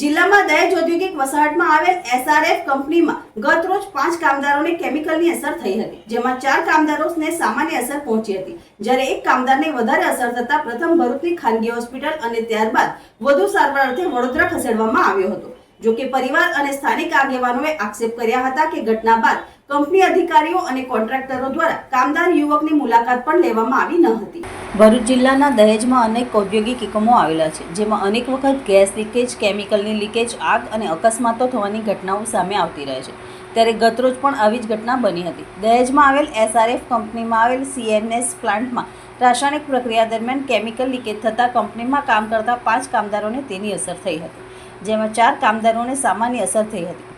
જિલ્લામાં દહેજ ઔદ્યોગિક વસાહતમાં આવેલ એસઆરએફ કંપનીમાં ગત રોજ પાંચ કામદારોને કેમિકલની અસર થઈ હતી, જેમાં ચાર કામદારોને સામાન્ય અસર પહોંચી હતી. જ્યારે એક કામદારને વધારે અસર થતા પ્રથમ ભરૂચની ખાનગી હોસ્પિટલ અને ત્યારબાદ વધુ સારવાર અર્થે વડોદરા ખસેડવામાં આવ્યો હતો. જો કે પરિવાર અને સ્થાનિક આગેવાનોએ આક્ષેપ કર્યા હતા કે ઘટના બાદ કંપની અધિકારીઓ અને કોન્ટ્રાક્ટરો દ્વારા કામદાર યુવકની મુલાકાત પણ લેવામાં આવી ન હતી. ભરૂચ જિલ્લાના દહેજમાં અનેક ઔદ્યોગિક એકમો આવેલા છે, જેમાં અનેક વખત ગેસ લીકેજ, કેમિકલની લીકેજ, આગ અને અકસ્માતો થવાની ઘટનાઓ સામે આવતી રહે છે. ત્યારે ગતરોજ પણ આવી જ ઘટના બની હતી. દહેજમાં આવેલ એસઆરએફ કંપનીમાં આવેલ સીએનએસ પ્લાન્ટમાં રાસાયણિક પ્રક્રિયા દરમિયાન કેમિકલ લીકેજ થતાં કંપનીમાં કામ કરતા પાંચ કામદારોને તેની અસર થઈ હતી, જેમાં ચાર કામદારોને સામાન્ય અસર થઈ હતી.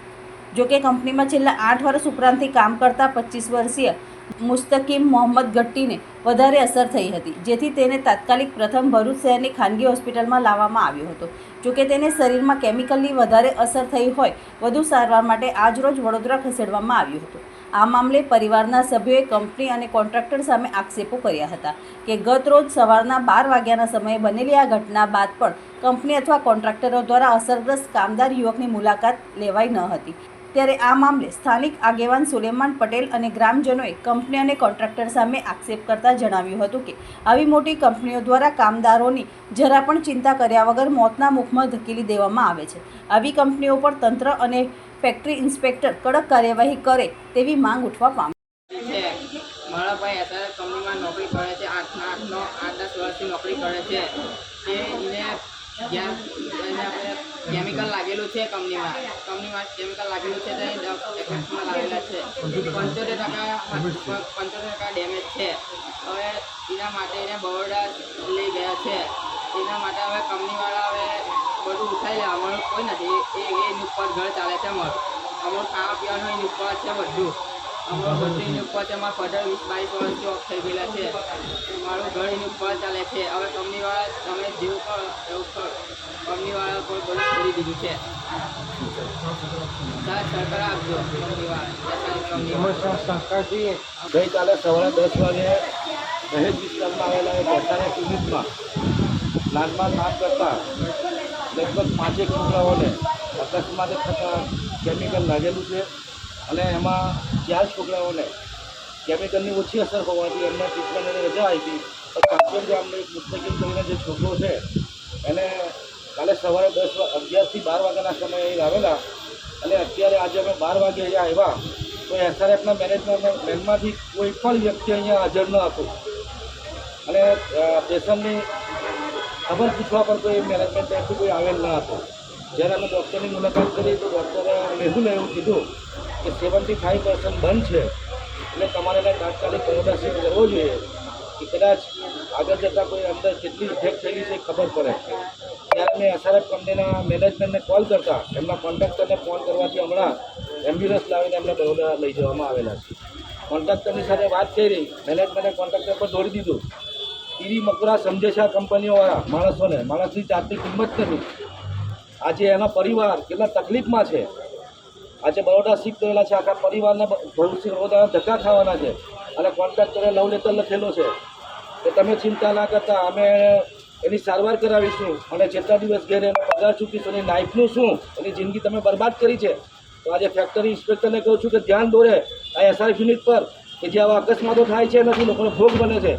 જો કે કંપનીમાં છેલ્લા આઠ વર્ષ ઉપરાંતથી કામ કરતા પચીસ વર્ષીય મુસ્તકીમ મોહમ્મદ ગટ્ટીને વધારે અસર થઈ હતી, જેથી તેને તાત્કાલિક પ્રથમ ભરૂચ શહેરની ખાનગી હોસ્પિટલમાં લાવવામાં આવ્યો હતો. જોકે તેને શરીરમાં કેમિકલની વધારે અસર થઈ હોય, વધુ સારવાર માટે આજરોજ વડોદરા ખસેડવામાં આવ્યું હતું. આ મામલે પરિવારના સભ્યોએ કંપની અને કોન્ટ્રાક્ટર સામે આક્ષેપો કર્યા હતા કે ગત રોજ સવારના બાર વાગ્યાના સમયે બનેલી આ ઘટના બાદ પણ કંપની અથવા કોન્ટ્રાક્ટરો દ્વારા અસરગ્રસ્ત કામદાર યુવકની મુલાકાત લેવાઈ ન હતી. ત્યારે આ મામલે સ્થાનિક આગેવાન સુલેમાન પટેલ અને ગ્રામજનોએ કંપની અને કોન્ટ્રાક્ટર સામે આક્ષેપ કરતા જણાવ્યું હતું કે આવી મોટી કંપનીઓ દ્વારા કામદારોની જરા પણ ચિંતા કર્યા વગર મોતના મુખમાં ધકેલી દેવામાં આવે છે. આવી કંપનીઓ પર તંત્ર અને ફેક્ટરી ઇન્સ્પેક્ટર કડક કાર્યવાહી કરે તેવી માંગ ઉઠવા પામી. નોકરી કરે છે. કેમિકલ લાગેલું છે કંપનીમાં. કંપનીમાં કેમિકલ લાગેલું છે લાગેલા છે. પંચોતેર ટકા પંચોતેર ટકા ડેમેજ છે. હવે એના માટે એને બરોડા લઈ ગયા છે. એના માટે હવે કંપનીવાળા હવે બધું ઉઠાવી લે અમારું કોઈ નથી. એ એની ઉપર ઘર ચાલે છે અમારું અમારું ખાવા પીવાનું એની ઉપર છે બધું. અમારું બધું ઉપર અમારા ફાધર વીસ બાવીસ વર્ષથી ઓફ થઈ ગયેલા છે. મારું ઘર એની ઉપર ચાલે છે. હવે કંપનીવાળા તમે જેવું કરો એવું કરો. કંપનીવાળા પણ બધું કરી દીધું છે. સરકાર આપજો કંપનીવાળા. કંપની. ગઈકાલે સવારે દસ વાગે દહેજ વિસ્તારમાં આવેલા એક એસઆરએફ યુનિટમાં પ્લાન્ટમાં કામ કરતા લગભગ પાંચેક છોકરાઓને અકસ્માતે થતાં કેમિકલ લાગેલું છે. અને એમાં ચાર છોકરાઓને કેમિકલની ઓછી અસર હોવાથી એમને ટ્રીટમેન્ટની રજા આપી કાશ્મીર ગામનો એક મુસ્તકીમ કરીને જે છોકરો છે, એને કાલે સવારે દસ અગિયારથી બાર વાગ્યાના સમયે આવેલા. અને અત્યારે આજે અમે બાર વાગે અહીંયા આવ્યા. તો એસઆરએફના મેનેજમેન્ટ મેનમાંથી કોઈ પણ વ્યક્તિ અહીંયા હાજર ન હતો. અને પેશન્ટની ખબર પૂછવા પર કોઈ મેનેજમેન્ટ તરફથી કોઈ આવેલ ન હતો. જ્યારે અમે ડૉક્ટરની મુલાકાત કરી તો ડૉક્ટરે મેહુલે લેવું કીધું કે સેવન્ટી ફાઈવ પર્સન્ટ બંધ છે. એટલે તમારે એને તાત્કાલિક બરોડા શિફ્ટ કરવો જોઈએ. કે કદાચ આગળ જતાં કોઈ અંદર કેટલી ઇફેક્ટ થયેલી છે ખબર પડે. ત્યારે મેં એસઆરએફ કંપનીના મેનેજમેન્ટને કોલ કરતા. એમના કોન્ટ્રાક્ટરને ફોન કરવાથી હમણાં એમ્બ્યુલન્સ લાવીને એમને બરોડા લઈ જવામાં આવેલા છે. કોન્ટ્રાક્ટરની સાથે વાત કરી. મેનેજમેન્ટે કોન્ટ્રાક્ટર પર દોડી દીધું. એવી મકરા સમજે કંપનીઓવાળા માણસોને, માણસની જાતની કિંમત નથી. આજે એનો પરિવાર કેટલા તકલીફમાં છે. આજે બરોડા શીખ કરેલા છે, આખા પરિવારને ભવિષ્ય બરોડા ધક્કા ખાવાના છે. અને કોન્ટ્રાક્ટરે લવ લેટર લખેલો છે. કે તમે ચિંતા ના કરતા, અમે એની સારવાર કરાવીશું. અને જેટલા દિવસ ઘેર એનો પગાર ચૂકીશું, એની નાઇફનું શું? એની જિંદગી તમે બરબાદ કરી છે. તો આજે ફેક્ટરી ઇન્સ્પેક્ટરને કહું છું કે ધ્યાન દોરે, આ એસઆરએફ યુનિટ પર, કે જે આવા અકસ્માતો થાય છે નથી, લોકોનો ભોગ બને છે.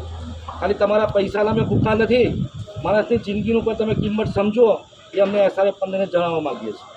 ખાલી તમારા પૈસાના અમે ભૂખા નથી. માણસની જિંદગીનું પણ તમે કિંમત સમજો, એ અમને એસઆરએફ પંદરને જણાવવા માગીએ છીએ.